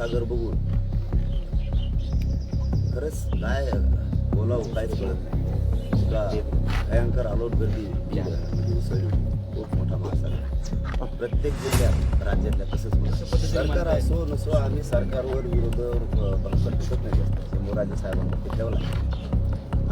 महासागर बघून. खरंच काय बोलावं काहीच कळत नाही. भयंकर आलोट गर्दी उसळली खूप मोठा महासागर प्रत्येक जिल्ह्यात राज्यातल्या तसंच. सरकार असो नसो आम्ही सरकारवर विरोधावर बळकट टिकत नाही. जास्त शंभूराजे साहेबांवरती ठेवला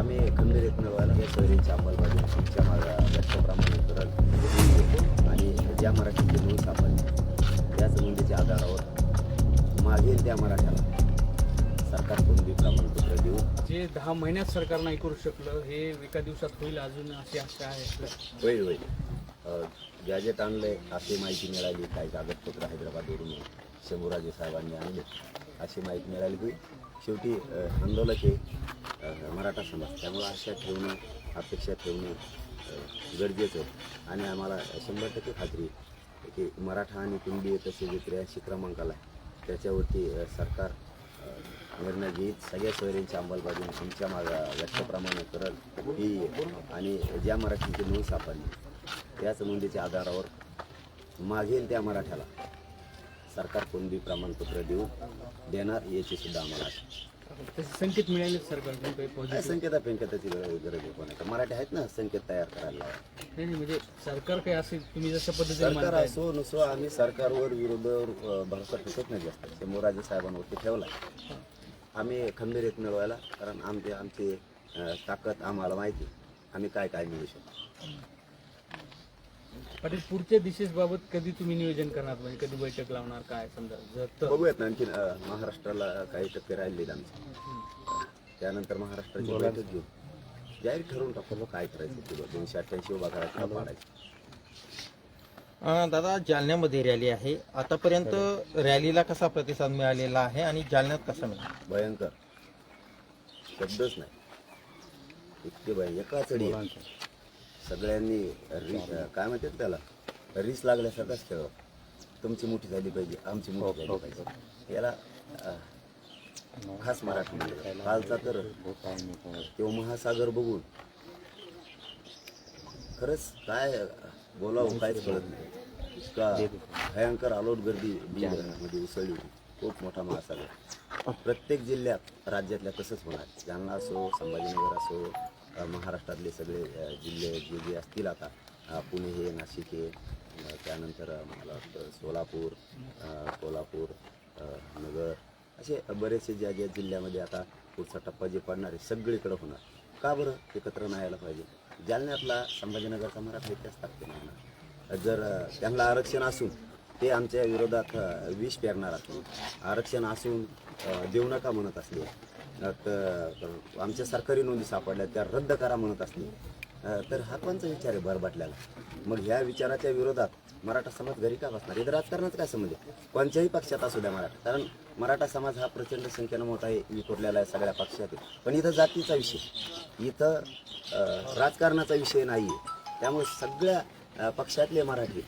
आम्ही खंबीर मिळवायला हे सोयरीची अंमलबजावणी आमच्या मागा लक्षप्रमाणे करत आणि ज्या मराठीचे मूळ सापडले याच नोंदीच्या आधारावर मागील त्या मराठ्याला. सरकार कोणती प्रमाणपत्र देऊ. जे दहा महिन्यात सरकार नाही करू शकलं हे एका दिवसात होईल अजून अशी आशा आहे होईल होईल. गॅजेट आणलंय अशी माहिती मिळाली काही कागदपत्र हैदराबादवरून शंभूराजे साहेबांनी आणले. अशी माहिती मिळाली की शेवटी आंदोलक हे मराठा समाज. त्यामुळे आशा ठेवणं अपेक्षा ठेवणं गरजेचं आहे. आणि आम्हाला शंभर टक्के खात्री की मराठा आणि कुणबी तसे जे त्र्याऐंशी क्रमांकाला आहे. त्याच्यावरती सरकार निर्णय घेत सगळ्या सोयऱ्यांची अंमलबजावणी तुमच्या माझ्या लक्षप्रमाणे करत ही आणि ज्या मराठीची नोंद सापडली त्याच नोंदीच्या आधारावर मागेल त्या मराठ्याला. सरकार कोणती प्रमाणपत्र देऊ देणार याची सुद्धा आम्हाला आशा तसे संकेत मिळाले सरकारकडून काही काय पॉझिटिव्ह संकेता पेंकेताची गरज गरज आहे. कोणाला मराठी आहेत ना संकेत तयार करायला लावा. नाही नाही, म्हणजे सरकार काही असेल तुम्ही जशा पद्धतीने सरकार मानताय असो नसो आम्ही सरकारवर विरोधावर भरोसा टिकत नाही जास्त. शंभूराजे साहेबांवरती ठेवला आम्ही खंबीर मिळवायला कारण आमचे आमची अं, ताकद आम्हाला माहिती आम्ही काय काय मिळू शकतो? पाटील पुढच्या दिशेबाबत कधी तुम्ही नियोजन करणार? म्हणजे कधी बैठक लावणार? काय समजा? जर तर. बघूयात ना आणखीन अं, महाराष्ट्राला काही टक्के आमचे. त्यानंतर महाराष्ट्राची बैठक घेऊ. जाहीर ठरवून टाकतो बा काय करायचं तुला दोनशे अठ्ठ्याऐंशी उभा करायचा का पाडायचा. अं, दादा जालन्यामध्ये रॅली आहे. आतापर्यंत रॅलीला कसा प्रतिसाद मिळालेला आहे आणि जालन्यात कसा मिळाला? भयंकर. शब्दच नाही. इतके भय एका चढी सगळ्यांनी रि काय म्हणतात त्याला? रीस लागल्यासारखाच खेळ. तुमची मोठी झाली पाहिजे आमची मोठी झाली पाहिजे. याला खास मराठी कालचा तर तो महासागर बघून. खरंच काय बोलावं काहीच कळत नाही. इतका भयंकर आलोट गर्दी मध्ये उसळली होती. खूप मोठा महासागर. प्रत्येक जिल्ह्यात राज्यातल्या तसंच होणार. जालना असो संभाजीनगर असो महाराष्ट्रातले सगळे जिल्हे जे जे असतील आता पुणे हे नाशिक हे त्यानंतर मला वाटतं सोलापूर कोल्हापूर नगर असे बरेचसे ज्या ज्या जिल्ह्यामध्ये आता पुढचा टप्पा जे पडणार आहे सगळीकडे होणार. का बरं? एकत्र नाही यायला पाहिजे. जालन्यातला संभाजीनगरचा मराठा इतिहास टाकते नाही. जर त्यांना आरक्षण असून ते आमच्या विरोधात विष पेरणार असून आरक्षण असून देऊ नका म्हणत असले आमच्या सरकारी नोंदी सापडल्या त्या रद्द करा म्हणत असली तर हा कोणचा विचार आहे भरभाटल्याला? मग ह्या विचाराच्या विरोधात मराठा समाज घरी का बसणार? इथं राजकारणाचं काय संबंध आहे? कोणत्याही पक्षात असू द्या मराठा. कारण मराठा समाज हा प्रचंड संख्येनं मोठा आहे विखुरलेला आहे सगळ्या पक्षात आहे. पण इथं जातीचा विषय इथं राजकारणाचा विषय नाही आहे त्यामुळे सगळ्या पक्षातले मराठी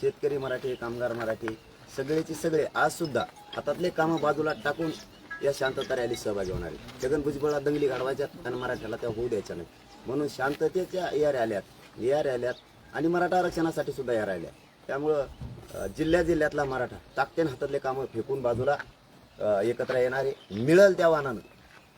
शेतकरी मराठी कामगार मराठी सगळेचे सगळे आजसुद्धा हातातले कामं बाजूला टाकून या शांतता रॅलीत सहभागी होणार. आहे छगन भुजबळला दंगली घडवायच्या आणि मराठ्याला त्या होऊ द्यायच्या नाही म्हणून शांततेच्या या रॅल्यात या रॅल्यात आणि मराठा आरक्षणासाठी सुद्धा या रॅल्या त्यामुळं जिल्ह्या जिल्ह्यातला मराठा ताकतेन हातातले कामं फेकून बाजूला एकत्र येणारे मिळेल त्या वाहनानं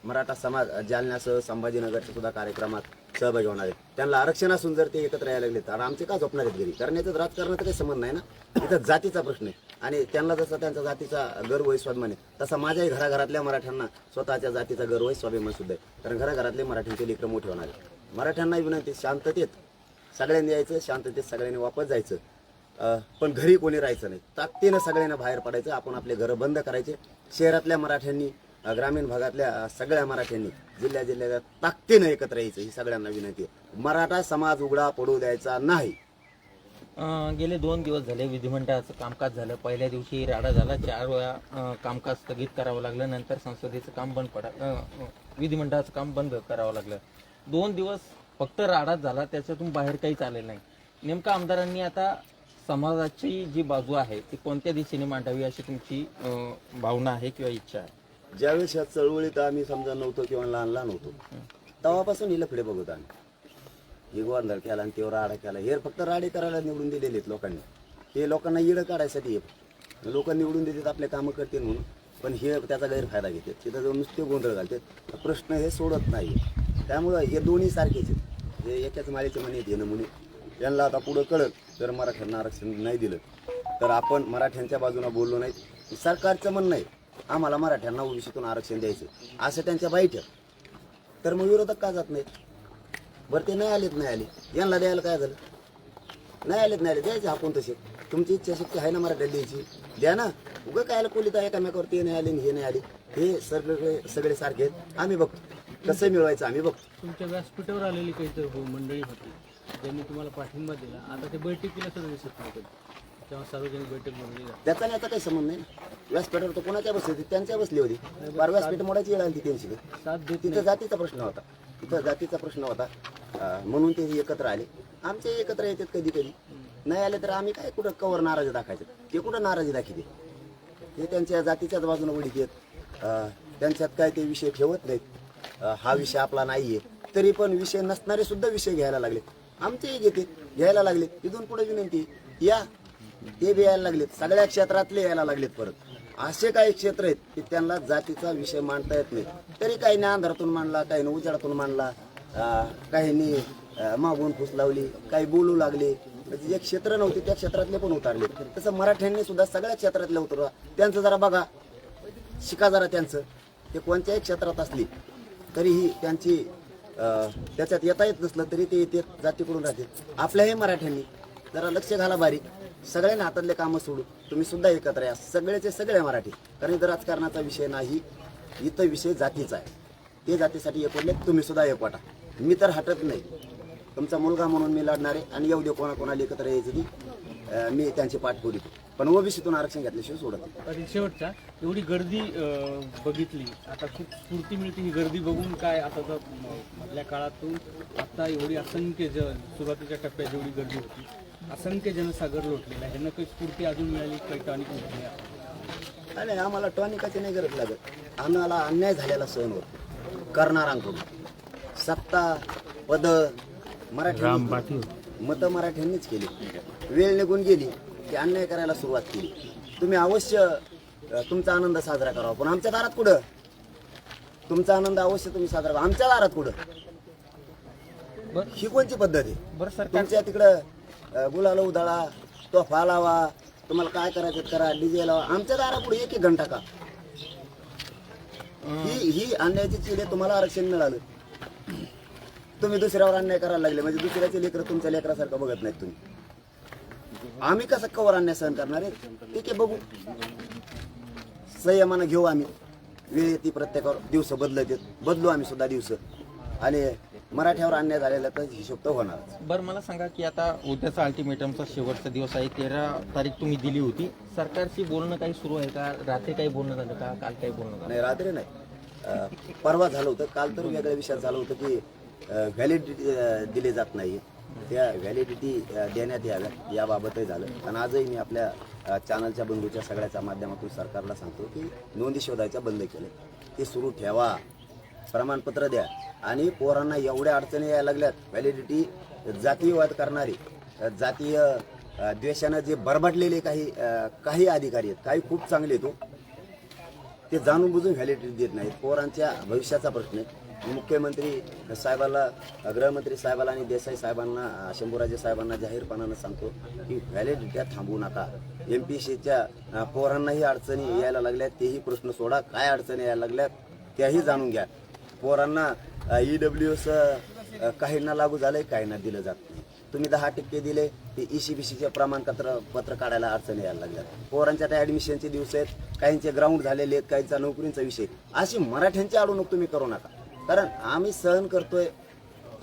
मराठा समाज जालन्यासह संभाजीनगरच्या सुद्धा कार्यक्रमात सहभागी होणार. आहेत त्यांना आरक्षण असून जर ते एकत्र यायला लागले तर आमचे का झोपणार आहेत घरी? कारण याच्यात राजकारणाचा काही संबंध नाही ना? इथं जातीचा प्रश्न आहे. आणि त्यांना जसा त्यांचा जातीचा गर्व आहे स्वाभिमान आहे तसा माझ्याही घराघरातल्या मराठ्यांना स्वतःच्या जातीचा गर्व आहे स्वाभिमान सुद्धा आहे. कारण घराघरातले मराठ्यांचे लेकर मोठे होणार आहेत. मराठ्यांनाही विनंती शांततेत सगळ्यांनी यायचं शांततेत सगळ्यांनी वापस जायचं. पण घरी कोणी राहायचं नाही. ताकदीनं सगळ्यांना बाहेर पडायचं आपण आपले घरं बंद करायचे. शहरातल्या मराठ्यांनी ग्रामीण भागातल्या सगळ्या मराठ्यांनी जिल्ह्या जिल्ह्याच्या ताकदीनं एकत्र यायचं ही सगळ्यांना विनंती आहे. मराठा समाज उघडा पडू द्यायचा नाही. अं, गेले दोन दिवस झाले विधिमंडळाचं कामकाज झालं. पहिल्या दिवशी राडा झाला. चार वेळा अं, कामकाज स्थगित करावं लागलं. नंतर संसदेचं काम बंद पडा अं, अं, विधिमंडळाचं काम बंद करावं लागलं. दोन दिवस फक्त राडाच झाला. त्याच्यातून बाहेर काहीच आलेलं नाही. नेमकं आमदारांनी आता समाजाची जी बाजू आहे ती कोणत्या दिशेने मांडावी अशी तुमची अं, भावना आहे किंवा इच्छा आहे? ज्यावेळेस या चळवळीत आम्ही समजा नव्हतो किंवा लहान लहान होतो तेव्हापासून हिला पुढे बघत आम्ही. ही गोंधळ केला आणि तेव्हा राडा केला. हे फक्त राडे करायला निवडून दिलेले आहेत लोकांनी. हे लोकांना इडं काढायसाठी लोक निवडून देतात आपले कामं करतील म्हणून. पण हे त्याचा गैरफायदा घेतात. तिथं जाऊन नुसते गोंधळ घालतात. प्रश्न हे सोडत नाही. त्यामुळं हे दोन्ही सारखेच आहेत. हे एकाच माळेचे म्हणे आहेत हे नमुने त्यांना आता पुढं कळत जर मराठ्यांना आरक्षण नाही दिलं तर आपण मराठ्यांच्या बाजूने बोललो नाही. सरकारचं म्हणणं आहे आम्हाला मराठ्यांना ओबीसीतून आरक्षण द्यायचं असं त्यांच्या बाईट तर मग विरोधक का जात नाहीत? बरं ते नाही आलेत नाही आले. यांना द्यायला काय झालं? नाही आलेत नाही आले द्यायचे आपण तसे. तुमची इच्छाशक्ती आहे ना मराठ्याला द्यायची? द्या ना. उगं काय कोलिता एकामेकावर? ते नाही आले आणि हे नाही आले. हे सगळे सगळे सारखे आहेत. आम्ही बघतो. कसं मिळवायचं आम्ही बघतो. तुमच्या व्यासपीठावर आलेली काहीतरी मंडळी होती. त्यांनी तुम्हाला पाठिंबा दिला. आता ते बैठकीला सुद्धा दिसत तेव्हा सार्वजनिक बैठक बोलली जाते त्याचा आणि याचा काही संबंध नाही. ना. व्यासपीठावर तर कोणाच्या बसली होती त्यांच्या बसली होती. बार व्यासपीठ मोडायची वेळ आली त्यांची. साथ देत तिथं जातीचा प्रश्न होता. तिथं जातीचा प्रश्न होता. अं, म्हणून ते एकत्र आले. आमचे एकत्र येतात कधी कधी नाही आले तर आम्ही काय कुठं कवर नाराजी दाखायचे? ते कुठं नाराजी दाखवते ते त्यांच्या जातीच्याच बाजूने येत अं, त्यांच्यात काय ते विषय ठेवत नाहीत. अं, हा विषय आपला नाहीये. तरी पण विषय नसणारे सुद्धा विषय घ्यायला लागले. आमचेही घेते घ्यायला लागले. इथून पुढे विनंती या ते बी यायला लागलेत. सगळ्या क्षेत्रातले यायला लागलेत परत. असे काही क्षेत्र आहेत की त्यांना जातीचा विषय मांडता येत नाही. तरी काहीने अंधारातून मांडला काहींनी उजाडातून मांडला काहींनी मागून फुस लावली काही बोलू लागले. म्हणजे जे क्षेत्र नव्हते त्या क्षेत्रातले पण उतारले तसं मराठ्यांनी सुद्धा सगळ्या क्षेत्रातले उतरवा. त्यांचं जरा बघा. शिका जरा त्यांचं. ते कोणत्याही क्षेत्रात असली तरीही त्यांची त्याच्यात येता येत नसलं तरी ते येते जातीकडून राहते आपल्याही मराठ्यांनी जरा लक्ष घाला बारीक. सगळ्यांना हातातले कामं सोडू तुम्ही सुद्धा एकत्र या. सगळेचे सगळे मराठी. कारण इथं राजकारणाचा विषय नाही इथं विषय जातीचा आहे. ते जातीसाठी एक तुम्ही सुद्धा एकवटा मी तर हटत नाही. तुमचा मुलगा म्हणून मी लढणार आहे आणि येऊ दे कोणा कोणाला एकत्र यायचं ती मी त्यांची पाठ करीतो पण ओबीसीतून आरक्षण घेतल्याशिवाय सोडत नाही. शेवटचा एवढी गर्दी बघितली. आता खूप स्फूर्ती मिळते ही गर्दी बघून काय आता तर मधल्या काळातून आता एवढी असंख्य ज सुरुवातीच्या टप्प्यात जेवढी गर्दी होती. असंख्य जनसागर लोटलेला ह्यांना काही स्फूर्ती अजून मिळाली काही टॉनिक मिळाली नाही आम्हाला टॉनिकाची नाही गरज लागत. आम्हाला अन्याय झालेला सहन होतो. करणारांकडून सत्ता पद मराठी मतं मराठ्यांनीच केली. वेळ निघून गेली की अन्याय करायला सुरुवात केली. तुम्ही अवश्य तुमचा आनंद साजरा करावा पण आमच्या दारात कुठं? तुमचा आनंद अवश्य तुम्ही साजरा करा. आमच्या दारात कुठं? बरं. ही कोणची पद्धत आहे? तुमच्या तिकडं गुलाल उधळा तोफा लावा तुम्हाला काय करायचं ते करा डीजे लावा. आमच्या दारापुढे एक एक घंटा का? ही. ही अन्यायाची चीड तुम्हाला आरक्षण मिळालं. तुम्ही दुसऱ्यावर अन्याय करायला लागले म्हणजे दुसऱ्याचे लेकरं तुमच्या लेकरासारखं बघत नाहीत तुम्ही. आम्ही कसं कवर अन्याय सहन करणार आहे? ठीक आहे बघू. संयमानं घेऊ आम्ही. वेळ येते प्रत्येकावर. दिवस बदलत बदलू आम्ही सुद्धा दिवस. आणि मराठ्यावर अन्याय झालेला तर हिशोब तर होणारच. बरं मला सांगा की आता उद्याचा अल्टिमेटमचा शेवटचा दिवस आहे तेरा तारीख तुम्ही दिली होती. सरकारशी बोलणं काही सुरू आहे का? रात्री काही बोलणं झालं का? काल काही बोलणं झालं? नाही रात्री नाही. अं, परवा झालं होतं. काल तर वेगळ्या विषयात झालं होतं की व्हॅलिडिटी दिली जात नाही. त्या व्हॅलिडिटी देण्यात याव्या याबाबतही झालं. आणि आजही मी आपल्या अं, चॅनलच्या बंधूच्या सगळ्याच्या माध्यमातून सरकारला सांगतो की नोंदी शोधायच्या बंद केले ते सुरू ठेवा. प्रमाणपत्र द्या. आणि पोरांना एवढ्या अडचणी यायला लागल्यात. व्हॅलिडिटी जातीयवाद करणारी जातीय द्वेषानं जे बरबटलेले काही काही अधिकारी आहेत काही खूप चांगले आहेत हो. ते जाणून बुजून व्हॅलिडिटी देत नाहीत. पोरांच्या भविष्याचा प्रश्न आहे. मुख्यमंत्री साहेबाला गृहमंत्री साहेबाला आणि देसाई साहेबांना शंभूराजे साहेबांना जाहीरपणानं सांगतो की व्हॅलिडिट्या थांबवू नका. एम पी सीच्या पोरांनाही अडचणी यायला लागल्यात. तेही प्रश्न सोडा. काय अडचणी यायला लागल्यात त्याही जाणून घ्या. पोरांना ई डब्ल्यू एस काहींना लागू झालंय काहींना दिलं जात नाही. तुम्ही दहा टक्के दिले ते सी बी सीचे प्रमाणपत्र पत्र काढायला अडचणी यायला लागल्यात. पोरांच्या त्या ऍडमिशनचे दिवस आहेत काहींचे ग्राउंड झालेले आहेत काहींचा नोकरींचा विषय अशी मराठ्यांची अडवणूक तुम्ही करू नका. कारण आम्ही सहन करतोय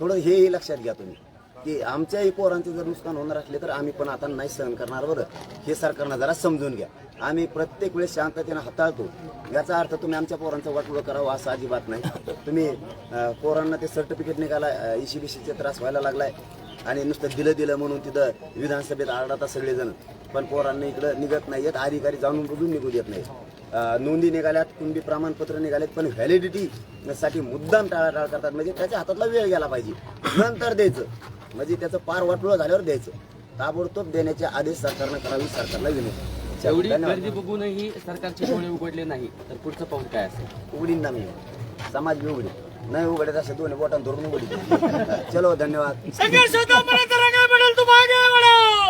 थोडं हेही लक्षात घ्या तुम्ही. की आमच्याही पोरांचे जर नुकसान होणार असले तर आम्ही पण आता नाही सहन करणार बरं. हे सरकारनं जरा समजून घ्या. आम्ही प्रत्येक वेळेस शांततेनं हाताळतो. याचा अर्थ तुम्ही आमच्या पोरांचं वाटोळं करावं असं अजिबात नाही. तुम्ही पोरांना ते सर्टिफिकेट निघाला इशी बीसीचे त्रास व्हायला लागलाय. आणि नुसतं दिलं दिलं म्हणून तिथं विधानसभेत आढळतात सगळेजण. पण पोरांना इकडं निघत नाही आहेत अधिकारी जाणून बुजून निघू देत नाहीत. नोंदी निघाल्यात कुणबी प्रमाणपत्र निघालेत पण व्हॅलिडिटी साठी मुद्दाम टाळाटाळ करतात. म्हणजे त्याच्या हातातला वेळ गेला पाहिजे. नंतर द्यायचं. म्हणजे त्याचं पार वाटोळं झाल्यावर द्यायचं. ताबडतोब देण्याचे आदेश सरकारनं करावी सरकारला विनंती. एवढी. गर्दी बघूनही सरकारचे डोळे उघडले नाही तर पुढचं पाऊल काय असेल? उघडीन ना मी. समाज बी उघडी नाही उघडत असे दोन्ही बोटां धरून उघडी चलो धन्यवाद.